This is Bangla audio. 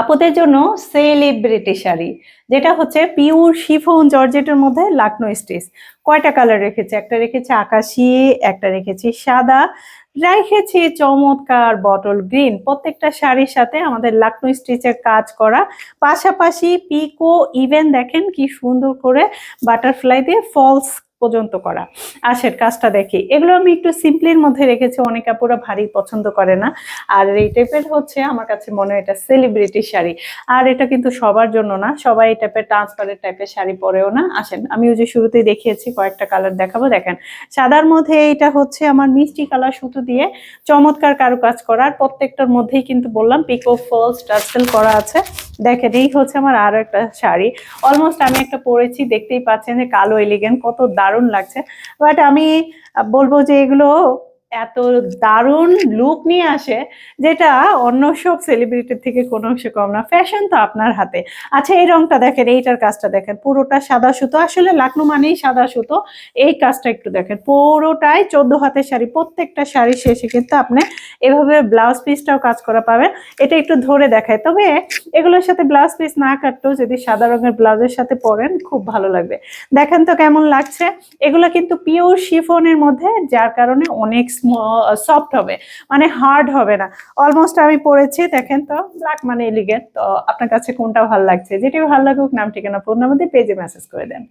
আপুদের জন্য সেলিব্রিটি শাড়ি, যেটা হচ্ছে পিওর শিফন জর্জেটের মধ্যে লাকনো স্টিচ কয়টা কালার রেখেছে? একটা রেখেছে আকাশি, একটা রেখেছি সাদা, রেখেছি চমৎকার বটল গ্রিন প্রত্যেকটা শাড়ির সাথে আমাদের লাকনো স্টিচের কাজ করা। পাশাপাশি পিকো ইভেন দেখেন কি সুন্দর করে বাটারফ্লাই দিয়ে ফলস পর্যন্ত করা। আসের কাজটা দেখি। এগুলো আমি একটু সিম্পলির মধ্যে রেখেছি, অনেক আপুরা ভারী পছন্দ করে না। আর এই টাইপের হচ্ছে, আমার কাছে মনে হয় এটা সেলিব্রিটি শাড়ি। আর এটা কিন্তু সবার জন্য না, সবাই এই টাইপের ট্রান্সপারেন্ট টাইপের শাড়ি পরেও না। আসেন, আমি ওই যে শুরুতেই দেখিয়েছি, কয়েকটা কালার দেখাবো। দেখেন, সাদার মধ্যে এটা হচ্ছে আমার মিষ্টি কালার সুতো দিয়ে চমৎকার কারুকাজ করা। আর প্রত্যেকটার মধ্যেই কিন্তু বললাম পিকো ফলস টার্সেল করা আছে। দেখেন, এই হচ্ছে আমার আরও একটা শাড়ি। অলমোস্ট আমি একটা পরেছি, দেখতেই পাচ্ছেন যে কালো এলিগেন্ট কত দারুণ লাগছে। বাট আমি বলব যে এগুলো এত দারুণ লুক নিয়ে আসে, যেটা অন্য সব সেলিব্রিটির থেকে কোনো অংশে কম না। ফ্যাশন তো আপনার হাতে। আচ্ছা এই রংটা দেখেন, এইটার কাজটা দেখেন। পুরোটা সাদা সুতো। আসলে লাকনো মানেই সাদা সুতো। এই কাজটা একটু দেখেন। পুরোটাই চোদ্দ হাতের শাড়ি। প্রত্যেকটা শাড়ি শেষে কিন্তু আপনি এভাবে ব্লাউজ পিসটাও কাজ করা পাবেন। এটা একটু ধরে দেখায়। তবে এগুলোর সাথে ব্লাউজ পিস না কাটলেও যদি সাদা রঙের ব্লাউজের সাথে পরেন, খুব ভালো লাগবে। দেখেন তো কেমন লাগছে। এগুলো কিন্তু পিওর শিফনের মধ্যে, যার কারণে অনেক সফট হবে মানে হার্ড হবে না। অলমোস্ট আমি পড়েছি, দেখেন তো ব্ল্যাক মানে এলিগেন্ট তো আপনার কাছে কোনটা ভালো লাগছে? যেটি ভালো লাগুক নাম ঠিকানা ফোন নাম্বার দিয়ে পেজে মেসেজ করে দেন।